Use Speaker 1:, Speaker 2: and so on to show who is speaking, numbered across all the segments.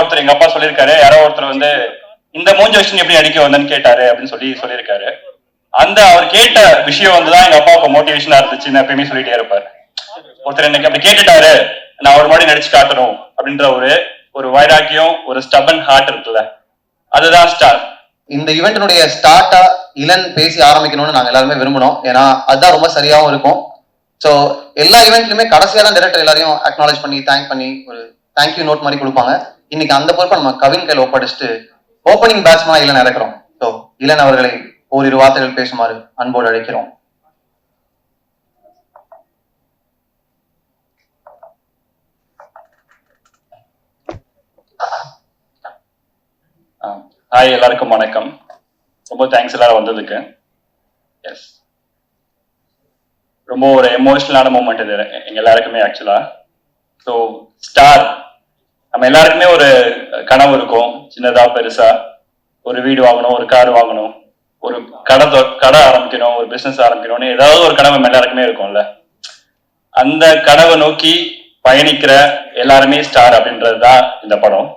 Speaker 1: ஒருத்தர் எங்க அப்பா சொல்லியிருக்காரு யாரோ ஒருத்தர் வந்து இந்த மூஞ்ச விஷயம் எப்படி அடிக்க வந்தேன்னு கேட்டாரு அப்படின்னு சொல்லி சொல்லியிருக்காரு. அந்த அவர் கேட்ட விஷயம் வந்துதான் எங்க அப்பாவுக்கு மோட்டிவேஷனா இருந்துச்சுன்னு எப்பயுமே சொல்லிட்டே இருப்பாரு ஒருத்தர் எனக்கு அப்படி கேட்டுட்டாரு நான் அவர் மாதிரி நடிச்சு காட்டணும் அப்படின்ற ஒரு ஒரு வைராக்கியம் ஒரு ஸ்டபன் ஹார்ட் இருக்குல்ல அதுதான் ஸ்டார்
Speaker 2: இந்த இவெண்ட்டினுடைய ஸ்டார்ட்டா இளன் பேசி ஆரம்பிக்கணும்னு நாங்க எல்லாருமே விரும்பணும் ஏன்னா அதுதான் ரொம்ப சரியாவும் இருக்கும். ஸோ எல்லா ஈவெண்ட்லயுமே கடைசியா தான் டேரக்டர் எல்லாரையும் அக்னாலேஜ் பண்ணி தேங்க் பண்ணி ஒரு தேங்க்யூ நோட் மாதிரி கொடுப்பாங்க. இன்னைக்கு அந்த பொறுப்பை நம்ம கவின் கையில் ஒப்படைச்சிட்டு ஓப்பனிங் பேட்ஸ்மேனா இளன் இறக்குறோம் ஸோ இளன் அவர்களை ஓரிரு வார்த்தைகள் பேசுமாறு அன்போடு அழைக்கிறோம்.
Speaker 1: ஹாய் எல்லாருக்கும் வணக்கம். ரொம்ப தேங்க்ஸ் எல்லாரும் வந்ததுக்கு. எஸ் ரொம்ப ஒரு எமோஷனலான மூமெண்ட் இது. எங்க எல்லாருக்குமே ஆக்சுவலா ஸோ ஸ்டார் நம்ம எல்லாருக்குமே ஒரு கனவு இருக்கும். சின்னதா பெருசா. ஒரு வீடு வாங்கணும் ஒரு கார் வாங்கணும் ஒரு கடை கடை ஆரம்பிக்கணும் ஒரு பிசினஸ் ஆரம்பிக்கணும்னு ஏதாவது ஒரு கனவு நம்ம எல்லாருக்குமே இருக்கும்ல. அந்த கனவை நோக்கி பயணிக்கிற எல்லாருமே ஸ்டார் அப்படின்றது தான் இந்த படம்.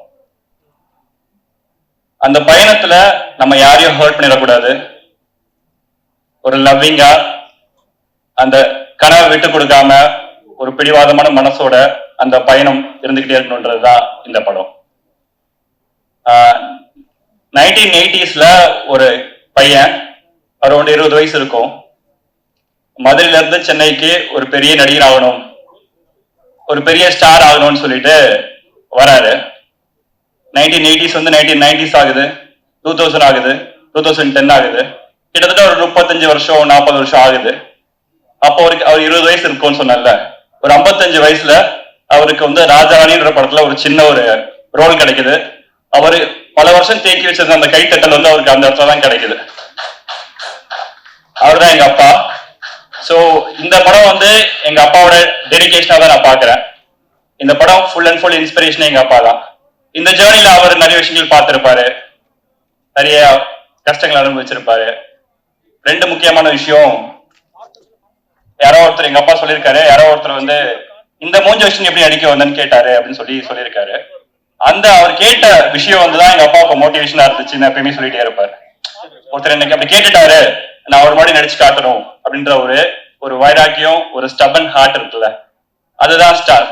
Speaker 1: அந்த பயணத்துல நம்ம யாரையும் ஹர்ட் பண்ணிடக்கூடாது. ஒரு லவ்விங்கா அந்த கனவை விட்டு கொடுக்காம ஒரு பிடிவாதமான மனசோட அந்த பயணம் இருந்துகிட்டே இருக்கணுன்றதுதான் இந்த படம். நைன்டீன் எயிட்டிஸ்ல ஒரு பையன் அரௌண்ட் இருபது வயசு இருக்கும். மதுரையில இருந்து சென்னைக்கு ஒரு பெரிய நடிகர் ஆகணும் ஒரு பெரிய ஸ்டார் ஆகணும்னு சொல்லிட்டு வராரு. நைன்டீன் எயிட்டிஸ் வந்து நைன்டீன் நைன்டிஸ் ஆகுது டூ தௌசண்ட் ஆகுது டூ தௌசண்ட் டென் ஆகுது. கிட்டத்தட்ட ஒரு முப்பத்தஞ்சு வருஷம் நாற்பது வருஷம் ஆகுது. அப்போ அவருக்கு அவர் இருபது வயசு இருக்கும்னு சொன்னல ஒரு ஐம்பத்தஞ்சு வயசுல அவருக்கு வந்து ராஜாராணின்ற படத்துல ஒரு சின்ன ஒரு ரோல் கிடைக்குது. அவரு பல வருஷம் தேக்கி வச்சிருந்த அந்த கைத்தட்டல் வந்து அவருக்கு அந்த இடத்துல தான் கிடைக்குது. அவர்தான் எங்க அப்பா. சோ இந்த படம் வந்து எங்க அப்பாவோட டெடிக்கேஷனா தான் நான் பாக்குறேன் இந்த படம் ஃபுல் அண்ட் ஃபுல் இன்ஸ்பிரேஷன் எங்க அப்பா தான். இந்த ஜேர்னில அவர் நிறைய விஷயங்கள் பார்த்திருப்பாரு. நிறைய கஷ்டங்கள் அனுபவிச்சிருப்பாரு. ரெண்டு முக்கியமான விஷயம் யாரோ ஒருத்தர் எங்க அப்பா சொல்லியிருக்காரு யாரோ ஒருத்தர் வந்து இந்த மூஞ்ச வச்சு எப்படி அடிக்க வந்தேன்னு கேட்டாரு அப்படின்னு சொல்லி சொல்லியிருக்காரு. அந்த அவர் கேட்ட விஷயம் வந்துதான் எங்க அப்பாவுக்கு மோட்டிவேஷனா இருந்துச்சுன்னு எப்பயுமே சொல்லிட்டே இருப்பாரு. ஒருத்தர் எனக்கு அப்படி கேட்டுட்டாரு நான் அவர் மாதிரி நடிச்சு காட்டணும் அப்படின்ற ஒரு ஒரு வைராக்கியம் ஒரு ஸ்டபன் ஹார்ட் இருக்குல்ல அதுதான் star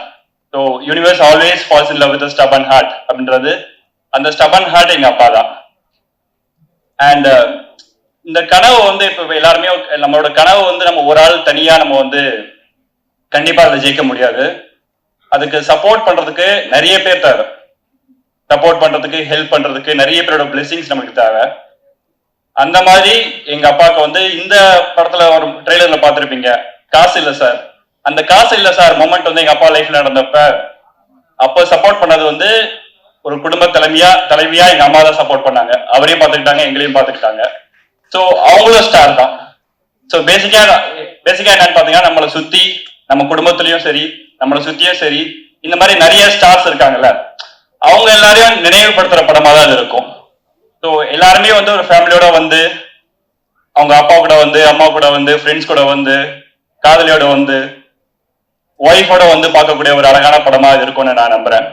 Speaker 1: so universe always falls in love with stubborn heart அப்படின்றது அந்த ஸ்டபன் ஹார்ட் எங்க அப்பா தான் அண்ட் uh, இந்த கனவு வந்து இப்ப எல்லாருமே நம்மளோட கனவு வந்து நம்ம ஒரு ஆள் தனியா நம்ம வந்து கண்டிப்பா அதை ஜெயிக்க முடியாது. அதுக்கு சப்போர்ட் பண்றதுக்கு நிறைய பேர் தேவை. சப்போர்ட் பண்றதுக்கு ஹெல்ப் பண்றதுக்கு நிறைய பேரோட பிளெஸிங்ஸ் நமக்கு தேவை. அந்த மாதிரி எங்க அப்பாவுக்கு வந்து இந்த படத்துல ஒரு ட்ரெய்லர்ல பாத்திருப்பீங்க காசு இல்ல சார் அந்த காசு இல்ல சார் மொமெண்ட் வந்து எங்க அப்பா லைஃப்ல நடந்தப்ப அப்ப சப்போர்ட் பண்ணது வந்து ஒரு குடும்ப தலைமையா தலைவியா எங்க அம்மா தான் சப்போர்ட் பண்ணாங்க. அவரையும் பார்த்துக்கிட்டாங்க எங்களையும் பார்த்துக்கிட்டாங்க. ஸோ அவங்களும் ஸ்டார் தான். ஸோ பேசிக்கா பேசிக்கா என்னன்னு பாத்தீங்கன்னா நம்மளை சுத்தி நம்ம குடும்பத்திலயும் சரி நம்மளை சுத்தியும் சரி இந்த மாதிரி நிறைய ஸ்டார்ஸ் இருக்காங்கல்ல அவங்க எல்லாரையும் நினைவுபடுத்துற படமா தான் இது இருக்கும். ஸோ எல்லாருமே வந்து ஒரு ஃபேமிலியோட வந்து அவங்க அப்பா கூட வந்து அம்மா கூட வந்து ஃப்ரெண்ட்ஸ் கூட வந்து காதலியோட வந்து ஒய்ஃபோட வந்து பார்க்கக்கூடிய ஒரு அழகான படமா இது இருக்கும்னு நான் நம்புறேன்.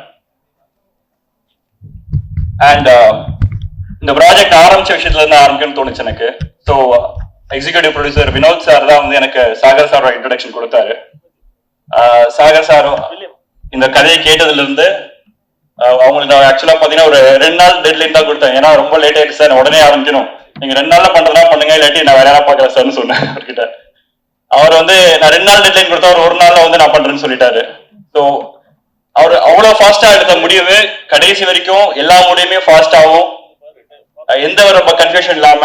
Speaker 1: அண்ட் uh, இந்த ப்ராஜெக்ட் ஆரம்பிச்ச விஷயத்துல இருந்து ஆரம்பிக்கணும்னு தோணுச்சு எனக்கு. So executive producer Vinod sir தான் வந்து எனக்கு சாகர் சாரோட இன்ட்ரடக்ஷன் கொடுத்தாரு. சாகர் சார் இந்த கதையை கேட்டதுல இருந்து அவங்களுக்கு நான் ஆக்சுவலா பாத்தீங்கன்னா ஒரு ரெண்டு நாள் டெட்லைன் தான் கொடுத்தேன். ஏன்னா ரொம்ப லேட் ஆயிடுச்சு சார் உடனே ஆரம்பிக்கணும். நீங்க ரெண்டு நாள்ல பண்றதா பண்ணுங்க இல்லாட்டி நான் வேற யாரா பாக்கிறேன் சார்னு சொன்னேன் அவர்கிட்ட. அவர் வந்து நான் ரெண்டு நாள் டெட்லைன் கொடுத்தா அவர் ஒரு நாள்ல வந்து நான் பண்றேன்னு சொல்லிட்டாரு. ஸோ அவர் அவ்வளவு ஃபாஸ்டா எடுத்த முடிவு கடைசி வரைக்கும் எல்லா முடிவுமே ஃபாஸ்டாவும் எந்த ஒரு கன்ஃபியூஷன் இல்லாம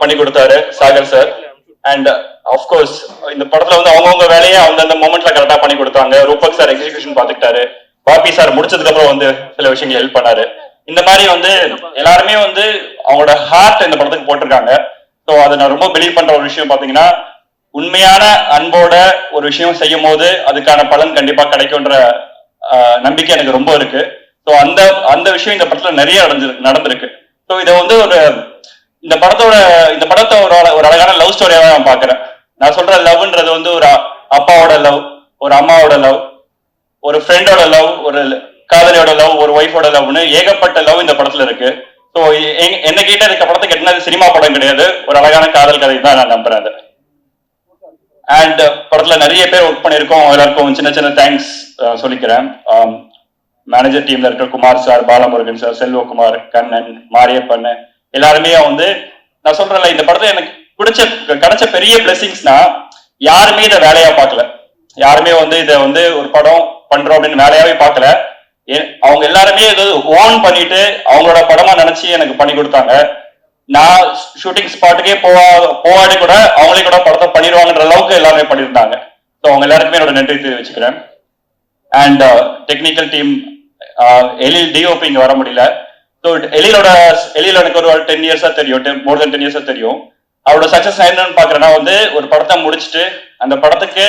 Speaker 1: பண்ணி கொடுத்தாரு Sagar sir and course uh, இந்த படத்துல வந்து அவங்கவுங்க வேலையை அந்தந்த மூமெண்ட்ல கரெக்டா பண்ணி கொடுத்தாங்க. ரூபக் சார் எக்ஸிகியூஷன் பாத்துக்கிட்டாரு பாப்பி சார் முடிச்சதுக்கு அப்புறம் வந்து சில விஷயங்கள் ஹெல்ப் பண்ணாரு. இந்த மாதிரி வந்து எல்லாருமே வந்து அவங்களோட ஹார்ட் இந்த படத்துக்கு போட்டிருக்காங்க. ஸோ அதை நான் ரொம்ப பிலீவ் பண்ற ஒரு விஷயம் பாத்தீங்கன்னா உண்மையான அன்போட ஒரு விஷயம் செய்யும் போது அதுக்கான பலன் கண்டிப்பா கிடைக்கும்ன்ற நம்பிக்கை எனக்கு ரொம்ப இருக்கு. ஸோ அந்த அந்த விஷயம் இந்த படத்துல நிறைய நடந்திருக்கு நடந்திருக்கு. ஸோ இதை வந்து ஒரு இந்த படத்தோட இந்த படத்தை ஒரு ஒரு அழகான நான் பாக்குறேன் நான் சொல்ற லவ்ன்றது வந்து ஒரு அப்பாவோட லவ் ஒரு அம்மாவோட லவ் ஒரு ஃப்ரெண்டோட லவ் ஒரு காதலியோட லவ் ஒரு ஒய்ஃபோட லவ்னு ஏகப்பட்ட லவ் இந்த படத்துல இருக்கு. ஸோ என்ன கிட்ட இருக்க படத்தை என்ன சினிமா படம் கிடையாது. ஒரு அழகான காதல் கதை தான் நான் நம்புறேன் அது. அண்ட் படத்துல நிறைய பேர் ஒர்க் பண்ணியிருக்கோம். எல்லாருக்கும் சின்ன சின்ன தேங்க்ஸ் சொல்லிக்கிறேன். மேனேஜர் டீம்ல இருக்கிற குமார் சார் பாலமுருகன் சார் செல்வகுமார் கண்ணன் மாரியப்பண்ணு எல்லாருமே வந்து நான் சொல்றேன்ல இந்த படத்துல எனக்கு பிடிச்ச கிடைச்ச பெரிய பிளெஸிங்ஸ்னா யாருமே இதை வேலையா பார்க்கல. யாருமே வந்து இதை வந்து ஒரு படம் பண்றோம் அப்படின்னு வேலையாவே பார்க்கல. அவங்க எல்லாருமே இது ஓன் பண்ணிட்டு அவங்களோட படமா நினைச்சு எனக்கு பண்ணி கொடுத்தாங்க. நான் ஷூட்டிங் ஸ்பாட்டுக்கே போவா போவாடி கூட அவங்களே கூட படத்தை பண்ணிடுவாங்கன்ற அளவுக்கு எல்லாமே பண்ணியிருந்தாங்க. ஸோ அவங்க எல்லாருக்குமே என்னோட நன்றி தெரிவிச்சுக்கிறேன். And technical team Ezhil DOP இங்கே வர முடியல. ஸோ எலியிலோட எலியில் எனக்கு ஒரு டென் இயர்ஸாக தெரியும். மோர் தென் டென் இயர்ஸாக தெரியும். அவரோட சக்சஸ் என்னன்னு பாக்குறேன்னா வந்து ஒரு படத்தை முடிச்சுட்டு அந்த படத்துக்கு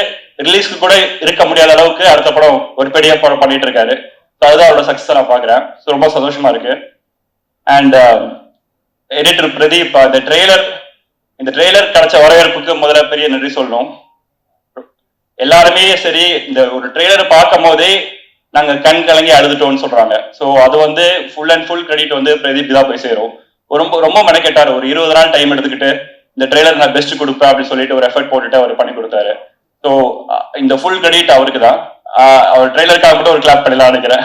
Speaker 1: ரிலீஸ்க்கு கூட இருக்க முடியாத அளவுக்கு அடுத்த படம் ஒரு பெரிய படம் பண்ணிட்டு இருக்காரு. ஸோ அதுதான் அவரோட சக்சஸ் நான் பாக்குறேன் ஸோ ரொம்ப சந்தோஷமா இருக்கு. அண்ட் எடிட்டர் um, பிரதீப் இந்த ட்ரெய்லர் இந்த ட்ரெய்லர் கிடைச்ச வரவேற்புக்கு முதல்ல பெரிய நன்றி சொல்லணும். எல்லாருமே சரி இந்த ஒரு ட்ரெய்லர் பார்க்கும் போதே நாங்க கண் கலங்கி அழுதுட்டோம்னு சொல்றாங்க. சோ அது வந்து ஃபுல் அண்ட் ஃபுல் கிரெடிட் வந்து பிரதீப் தான் போய் சேரும். ரொம்ப ரொம்ப மெனக்கெட்டாரு. ஒரு இருபது நாள் டைம் எடுத்துக்கிட்டு இந்த ட்ரெய்லர் நான் பெஸ்ட் கொடுப்பேன் அப்படின்னு சொல்லிட்டு ஒரு எஃபர்ட் போட்டுட்டு அவர் பண்ணி கொடுத்தாரு. ஸோ இந்த ஃபுல் கிரெடிட் அவருக்கு தான். அவர் ட்ரெய்லருக்காக மட்டும் ஒரு கிளாப் பண்ணலாம் நினைக்கிறேன்.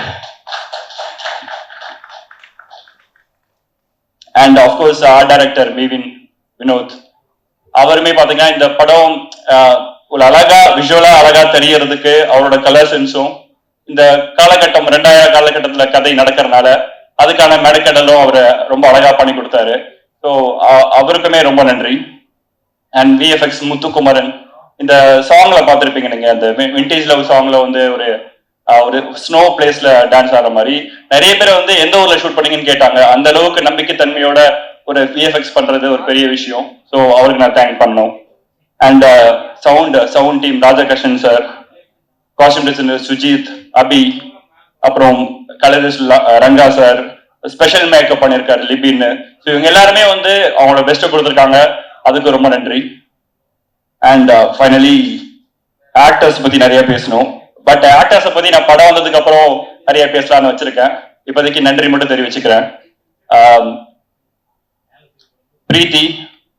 Speaker 1: And of course art director மீவின் Vinod அவருமே பார்த்தீங்கன்னா இந்த படம் ஒரு அழகா விஷுவலா அழகா தெரியறதுக்கு அவரோட கலர் சென்ஸும் இந்த காலகட்டம் ரெண்டாயிரம் காலகட்டத்துல கதை நடக்கிறதுனால அதுக்கான மெடக்கடலும் அவர் ரொம்ப அழகா பண்ணி கொடுத்தாரு. ஸோ அவருக்குமே ரொம்ப நன்றி. அண்ட் விஎஃப்எக்ஸ் முத்துக்குமரன் இந்த சாங்ல பார்த்துருப்பீங்க நீங்க அந்த விண்டேஜ் லவ் சாங்ல வந்து ஒரு ஒரு ஸ்னோ பிளேஸ்ல டான்ஸ் ஆடுற மாதிரி. நிறைய பேர் வந்து எந்த ஊர்ல ஷூட் பண்ணீங்கன்னு கேட்டாங்க. அந்த அளவுக்கு நம்பிக்கைத்தன்மையோட ஒரு விஎஃப்எக்ஸ் பண்றது ஒரு பெரிய விஷயம். ஸோ அவருக்கு நான் தேங்க் பண்ணோம் and sound sound team Rajakrishnan sir costume designer Sujith Abi அப்புறம் colourist Ranga sir special makeup பண்ணியிருக்காரு லிபின்னு. ஸோ இவங்க எல்லாருமே வந்து அவங்களோட பெஸ்ட்டை கொடுத்துருக்காங்க. அதுக்கு ரொம்ப நன்றி. அண்ட் ஃபைனலி ஆக்டர்ஸ் பத்தி நிறைய பேசணும். பட் ஆக்டர்ஸை uh, பத்தி நான் படம் வந்ததுக்கு அப்புறம் நிறைய பேசலாம்னு வச்சிருக்கேன். இப்போதைக்கு நன்றி மட்டும் தெரிவிச்சுக்கிறேன். Um, பிரீத்தி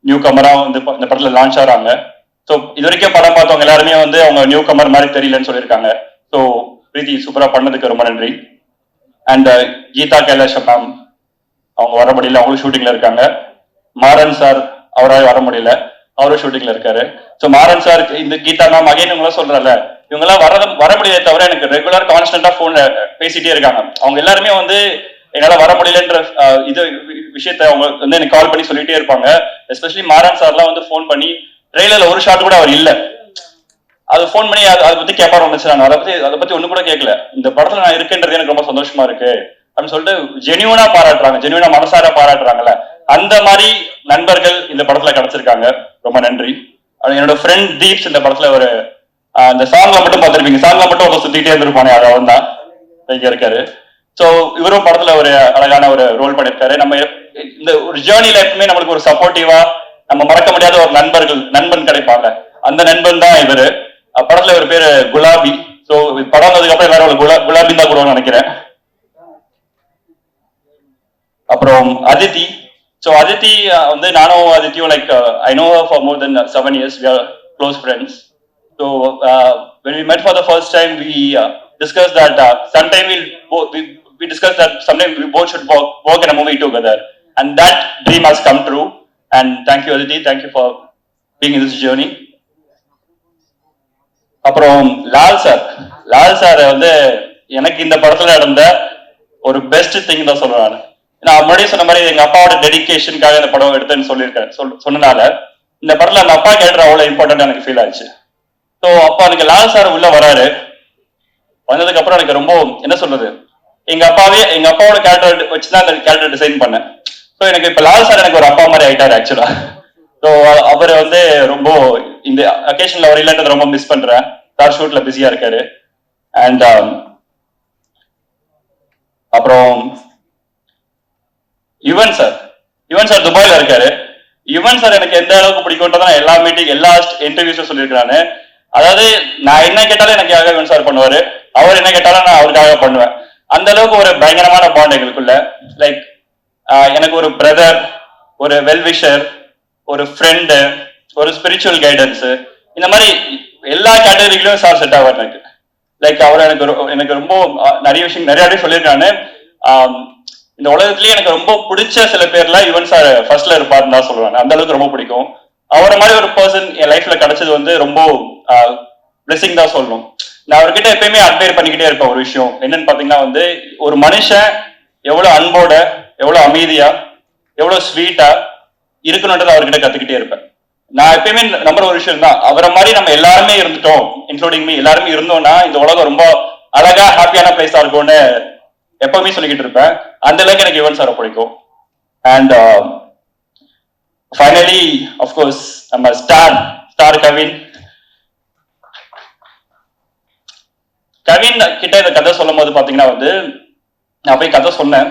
Speaker 1: நியூ கமரா வந்து இந்த படத்துல லான்ச் ஆறாங்க ஸோ இது வரைக்கும் படம் பார்த்தவங்க எல்லாருமே வந்து அவங்க நியூ கமர் மாதிரி தெரியலன்னு சொல்லியிருக்காங்க. ஸோ பிரீத்தி சூப்பரா பண்ணதுக்கு ரொம்ப நன்றி. And uh, Geetha Kailash ma'am அவங்க வர முடியல அவங்களும் ஷூட்டிங்ல இருக்காங்க. மாறன் சார் அவரால் வர முடியல அவரும் ஷூட்டிங்ல இருக்காரு. ஸோ மாறன் சார் இந்த கீதா மேம் அகைன் இவங்களாம் சொல்றல இவங்க எல்லாம் வர வர முடியல தவிர எனக்கு ரெகுலர் கான்ஸ்டன்டா போன்ல பேசிட்டே இருக்காங்க. அவங்க எல்லாருமே வந்து என்னால வர முடியலன்ற இது வி- விஷயத்த அவங்க வந்து எனக்கு கால் பண்ணி சொல்லிட்டே இருப்பாங்க. எஸ்பெஷலி மாறன் சார்லாம் வந்து ஃபோன் பண்ணி ட்ரெயிலர்ல ஒரு ஷாட் கூட அவர் இல்லை. அது ஃபோன் பண்ணி அது அதை பத்தி கேட்பாரு நினைச்சாங்க அதை பத்தி அதை பத்தி ஒண்ணு கூட கேட்கல இந்த படத்துல நான் இருக்கேன்றது எனக்கு ரொம்ப சந்தோஷமா இருக்கு. அப்படின்னு சொல்லிட்டு ஜெனியூனா பாராட்டுறாங்க. ஜெனியூனா மனசார பாராட்டுறாங்கல்ல. அந்த மாதிரி நண்பர்கள் இந்த படத்துல கிடைச்சிருக்காங்க. ரொம்ப நன்றி. அது என்னோட ஃப்ரெண்ட் தீப்ஸ் இந்த படத்துல ஒரு ஆஹ், சாங்ல மட்டும் பார்த்திருப்பீங்க. சாங்ல மட்டும் ஒருத்தர் சுத்திட்டே இருந்திருப்பானே அது அவன் தான் இங்க இருக்காரு. சோ இவரும் படத்துல ஒரு அழகான ஒரு ரோல் பண்ணிருக்காரு. நம்ம இந்த ஒரு ஜேர்னில எப்பவுமே நம்மளுக்கு ஒரு சப்போர்ட்டிவா நம்ம மறக்க முடியாத ஒரு நண்பர்கள் நண்பன் கிடைப்பாங்க அந்த நண்பன் தான் இவரு. படத்துல ஒரு பேரு குலாபி. சோ படம் வந்ததுக்கு அப்புறம் எல்லாரும் குலா குலாபி தான் கூடுவாங்க நினைக்கிறேன். அப்புறம் அதித்தி. ஸோ அதித்தி வந்து நானும் அதித்தியும் like I know for more then seven years we are close friends so when we met for the first time we discuss that sometime will we we discussed that sometime we both should work, work in a movie together. And that dream has come true. And thank you Aditi. Thank you for being in this journey. அப்புறம் Lal sir. Lal sir வந்து எனக்கு இந்த படத்துல நடந்த ஒரு best thing தான் சொல்றேன் நான். நான் முன்னாடியே சொன்ன மாதிரி எங்க அப்பாவோட டெடிக்கேஷனுக்காக இந்த படம் எடுத்தேன்னு சொல்லியிருக்கேன் சொல் சொன்னனால இந்த படத்துல அந்த அப்பா கேரக்டர் அவ்வளவு இம்பார்ட்டன்ட் எனக்கு ஃபீல் ஆச்சு ஸோ அப்போ எனக்கு லால் சார் உள்ள வராரு. வந்ததுக்கு அப்புறம் எனக்கு ரொம்ப என்ன சொல்றது? எங்க அப்பாவே எங்க அப்பாவோட கேரக்டர் வச்சு தான் அந்த கேரக்டர் டிசைன் பண்ணேன். ஸோ எனக்கு இப்ப லால் சார் எனக்கு ஒரு அப்பா மாதிரி ஆயிட்டாரு ஆக்சுவலா ஸோ அவர் வந்து ரொம்ப இந்த அக்கேஷன்ல வரையிலன்றது ரொம்ப மிஸ் பண்றேன். சார் ஷூட்ல பிஸியா இருக்காரு. அண்ட் um, அப்புறம் யுவன் சார் யுவன் சார் துபாயில இருக்காரு. யுவன் சார் எனக்கு எந்த அளவுக்கு பிடிக்கும்ன்றத நான் எல்லா மீட்டிங் எல்லா இன்டர்வியூஸும் சொல்லியிருக்கிறானு அதாவது நான் என்ன கேட்டாலும் எனக்காக யுவன் சார் பண்ணுவாரு. அவர் என்ன கேட்டாலும் நான் அவருக்காக பண்ணுவேன். அந்த அளவுக்கு ஒரு பயங்கரமான பாண்ட் எங்களுக்குள்ள. லைக் எனக்கு ஒரு பிரதர் ஒரு வெல்விஷர் ஒரு ஃப்ரெண்டு ஒரு ஸ்பிரிச்சுவல் கைடன்ஸ் இந்த மாதிரி எல்லா கேட்டகரிகளும் சார் செட் ஆவார் எனக்கு. லைக் அவர் எனக்கு எனக்கு ரொம்ப நிறைய விஷயம் நிறைய வாட்டி சொல்லியிருக்காரு. இந்த உலகத்துலயே எனக்கு ரொம்ப பிடிச்ச சில பேர்ல யுவன் சார் ஃபர்ஸ்ட்ல இருப்பாருன்னு தான் சொல்லுவாங்க. அந்த அளவுக்கு ரொம்ப பிடிக்கும். அவரை மாதிரி ஒரு பர்சன் என் லைஃப்ல கிடைச்சது வந்து ரொம்ப பிளெஸிங் தான் சொல்லணும். நான் அவர்கிட்ட எப்பயுமே அட்மையர் பண்ணிக்கிட்டே இருப்பேன் ஒரு விஷயம். என்னன்னு பாத்தீங்கன்னா வந்து ஒரு மனுஷன் எவ்வளவு அன்போட எவ்வளவு அமைதியா எவ்வளவு ஸ்வீட்டா இருக்கணுன்றதை அவர்கிட்ட கத்துக்கிட்டே இருப்பேன். நான் எப்பயுமே நம்புற ஒரு விஷயம் தான் அவரை மாதிரி நம்ம எல்லாருமே இருந்துட்டோம். இன்க்ளூடிங் மீ எல்லாருமே இருந்தோம்னா இந்த உலகம் ரொம்ப அழகா ஹாப்பியான பிளேஸா இருக்கும்னு எப்பவுமே சொல்லிக்கிட்டு இருப்பேன். அந்த அளவுக்கு எனக்கு யுவன் சாரை பிடிக்கும். அண்ட் ஃபைனலி அஃப்கோர்ஸ் நம்ம ஸ்டார் ஸ்டார் கவின். கவின் கிட்ட இந்த கதை சொல்லும் போது பாத்தீங்கன்னா வந்து நான் போய் கதை சொன்னேன்.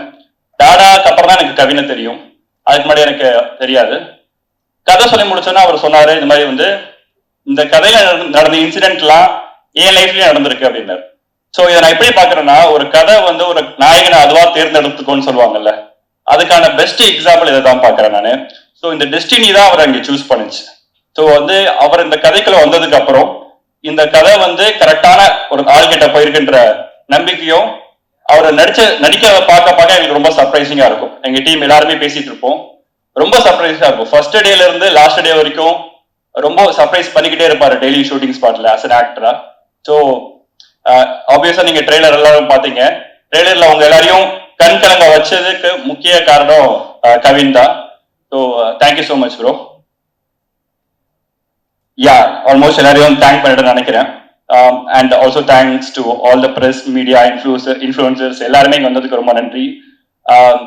Speaker 1: டாடாக்கு அப்புறம் தான் எனக்கு கவினை தெரியும். அதுக்கு முன்னாடி எனக்கு தெரியாது. கதை சொல்லி முடிச்சோன்னா அவர் சொன்னாரு இந்த மாதிரி வந்து இந்த கதையில நடந்த- நடந்த இன்சிடென்ட்லாம் என் லைஃப்லயும் நடந்திருக்கு அப்படின்னாரு. சோ இதை நான் எப்படி பாக்குறேன்னா ஒரு கதை வந்து ஒரு நாயகனை அதுவா தேர்ந்தெடுத்துக்கோன்னு சொல்லுவாங்கல்ல அதுக்கான பெஸ்ட் எக்ஸாம்பிள் இதை தான் பாக்குறேன் நானு. சோ இந்த டெஸ்டினி தான் அவர் அங்க சூஸ் பண்ணுச்சு. சோ வந்து அவர் இந்த கதைக்குள்ள வந்ததுக்கு அப்புறம் இந்த கதை வந்து கரெக்டான ஒரு ஆள்கிட்ட போயிருக்குன்ற நம்பிக்கையும் அவர் நடிச்ச நடிக்க பார்க்க பார்க்க எங்களுக்கு ரொம்ப சர்ப்ரைசிங்கா இருக்கும். எங்க டீம் எல்லாருமே பேசிட்டு இருப்போம். ரொம்ப சர்ப்ரைஸா இருக்கும். ஃபர்ஸ்ட் டேல இருந்து லாஸ்ட் டே வரைக்கும் ரொம்ப சர்ப்ரைஸ் பண்ணிக்கிட்டே இருப்பாரு டெய்லி ஷூட்டிங் ஸ்பாட்ல ஆஸ் அன் ஆக்டரா ஸோ ஆப்வியஸா நீங்க ட்ரெய்லர் எல்லாரும் பாத்தீங்க ட்ரெய்லர்ல அவங்க எல்லாரையும் கண் கலங்க வச்சதுக்கு முக்கிய காரணம் uh, கவின் தான். So thank you so much bro ya almost எல்லாரையும் தேங்க் பண்ணிட்டு நினைக்கிறேன். And also thanks to all the press media influencer influencers எல்லாருமே இங்க வந்ததுக்கு ரொம்ப நன்றி. Um,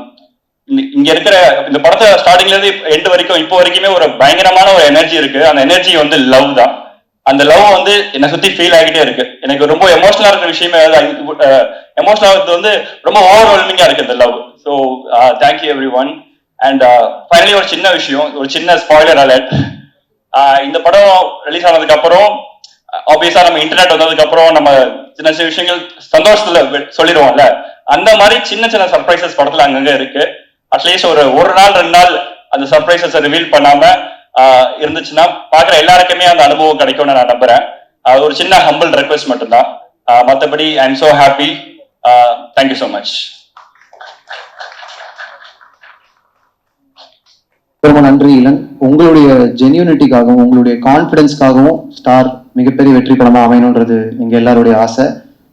Speaker 1: இங்க- இருக்கிற இந்த படத்தை ஸ்டார்டிங்ல இருந்து எண்டு வரைக்கும் இப்போ வரைக்குமே ஒரு பயங்கரமான ஒரு எனர்ஜி இருக்கு. அந்த எனர்ஜி வந்து லவ் தான். அந்த லவ் வந்து என்னை சுத்தி ஃபீல் ஆகிட்டே இருக்கு. எனக்கு ரொம்ப எமோஷனலா இருக்கிற விஷயமே எமோஷனலா இருக்கிறது வந்து ரொம்ப ஓவர்வெல்மிங்கா இருக்கு இந்த love so thank you everyone and finally ஒரு சின்ன விஷயம் ஒரு சின்ன ஸ்பாய்லர் அலர்ட் uh, இந்த படம் ரிலீஸ் ஆனதுக்கு அப்புறம் ஆப்வியஸா நம்ம இன்டர்நெட் வந்ததுக்கு அப்புறம் நம்ம சின்ன சின்ன விஷயங்கள் சந்தோஷத்துல சொல்லிடுவோம்ல. அந்த மாதிரி சின்ன சின்ன சர்ப்ரைசஸ் படத்துல அங்கங்க இருக்கு. அட்லீஸ்ட் ஒரு ஒரு நாள் ரெண்டு நாள் அந்த சர்ப்ரைசஸ் ரிவீல் பண்ணாம இருந்துச்சுன்னா பாக்குற எல்லாருக்குமே அந்த அனுபவம் கிடைக்கும்னு நான் நம்புறேன். அது ஒரு சின்ன ஹம்பிள் ரெக்வெஸ்ட் மட்டும்தான். மற்றபடி I am so happy thank you so much
Speaker 2: ரொம்ப நன்றி இளன். உங்களுடைய ஜென்யூனிட்டிக்காகவும் உங்களுடைய கான்ஃபிடன்ஸ்க்காகவும் ஸ்டார் மிகப்பெரிய வெற்றி படமா அமையணுன்றது எங்க எல்லாருடைய ஆசை.